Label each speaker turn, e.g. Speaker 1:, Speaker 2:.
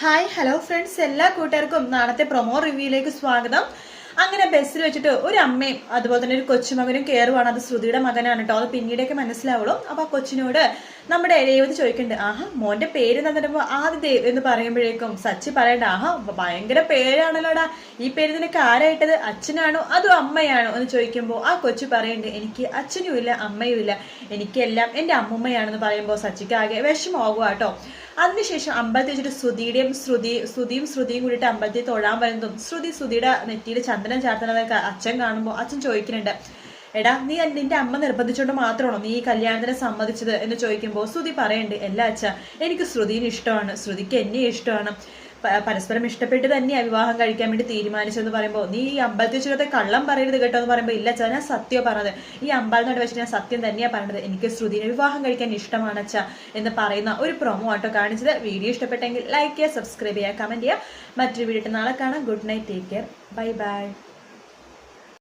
Speaker 1: Hi hello friends എല്ലാ കൂട്ടുകാർക്കും നാളത്തെ പ്രൊമോ റിവ്യൂയിലേക്ക് സ്വാഗതം. അങ്ങനെ ബസ്സിൽ വെച്ചിട്ട് ഒരു അമ്മയും അതുപോലെ തന്നെ ഒരു കൊച്ചുമകനും കയറുവാണ് അത് ശ്രുതിയുടെ മകനാണ് കേട്ടോ. അത് പിന്നീടൊക്കെ മനസ്സിലാവുള്ളൂ. അപ്പോൾ ആ കൊച്ചിനോട് നമ്മുടെ രേവതി ചോദിക്കുന്നുണ്ട്. ആഹാ മോന്റെ പേര് എന്ന് പറയുമ്പോൾ ആദിദേവ് എന്ന് പറയുമ്പോഴേക്കും സച്ചി പറയണ്ട. ആഹാ ഭയങ്കര പേരാണല്ലോടാ. ഈ പേര് നിനക്ക് ആരായിട്ടത് അച്ഛനാണോ? അതോ അമ്മയാണോ? എന്ന് ചോദിക്കുമ്പോൾ ആ കൊച്ചു പറയുന്നുണ്ട് എനിക്ക് അച്ഛനും ഇല്ല അമ്മയും ഇല്ല. എനിക്കെല്ലാം എന്റെ അമ്മൂമ്മയാണെന്ന് പറയുമ്പോൾ സച്ചിക്ക് ആകെ വിഷമമാകുക കേട്ടോ. അതിനുശേഷം അമ്പലത്തിൽ വെച്ചിട്ട് ശ്രുതിയുടെയും ശ്രുതി ശ്രുതിയും ശ്രുതിയും കൂടിയിട്ട് അമ്പലത്തിൽ തൊഴാൻ വരുന്നതും ശ്രുതി ശ്രുതിയുടെ നെറ്റിയിൽ ചന്ദനം ചാർത്തുന്നതൊക്കെ അച്ഛൻ കാണുമ്പോൾ അച്ഛൻ ചോദിക്കുന്നുണ്ട് എടാ നീ നിന്റെ അമ്മ നിർബന്ധിച്ചുകൊണ്ട് മാത്രമാണോ നീ ഈ കല്യാണത്തിന് സമ്മതിച്ചത്? എന്ന് ചോദിക്കുമ്പോൾ ശ്രുതി പറയണ്ട് എല്ലാ അച്ഛ എനിക്ക് ശ്രുതിന് ഇഷ്ടമാണ് ശ്രുതിക്ക് എന്നെ ഇഷ്ടമാണ്. പരസ്പരം ഇഷ്ടപ്പെട്ട് തന്നെയാണ് വിവാഹം കഴിക്കാൻ വേണ്ടി തീരുമാനിച്ചതെന്ന് പറയുമ്പോൾ നീ ഈ അമ്പലത്തിൽ വെച്ചിട്ട് കള്ളം പറയരുത് കേട്ടോ എന്ന് പറയുമ്പോൾ ഇല്ല അച്ഛാ ഞാൻ സത്യം പറഞ്ഞത്. ഈ അമ്പലത്തിനോട് വെച്ചിട്ട് ഞാൻ സത്യം തന്നെയാണ് പറഞ്ഞത് എനിക്ക് ശ്രുതിനെ വിവാഹം കഴിക്കാൻ ഇഷ്ടമാണ് അച്ഛ എന്ന് പറയുന്ന ഒരു പ്രൊമോ ആട്ടോ കാണിച്ചത്. വീഡിയോ ഇഷ്ടപ്പെട്ടെങ്കിൽ ലൈക്ക് ചെയ്യുക സബ്സ്ക്രൈബ് ചെയ്യുക കമന്റ് ചെയ്യുക. മറ്റൊരു വീഡിയോ നാളെ കാണാം. Good night take care bye bye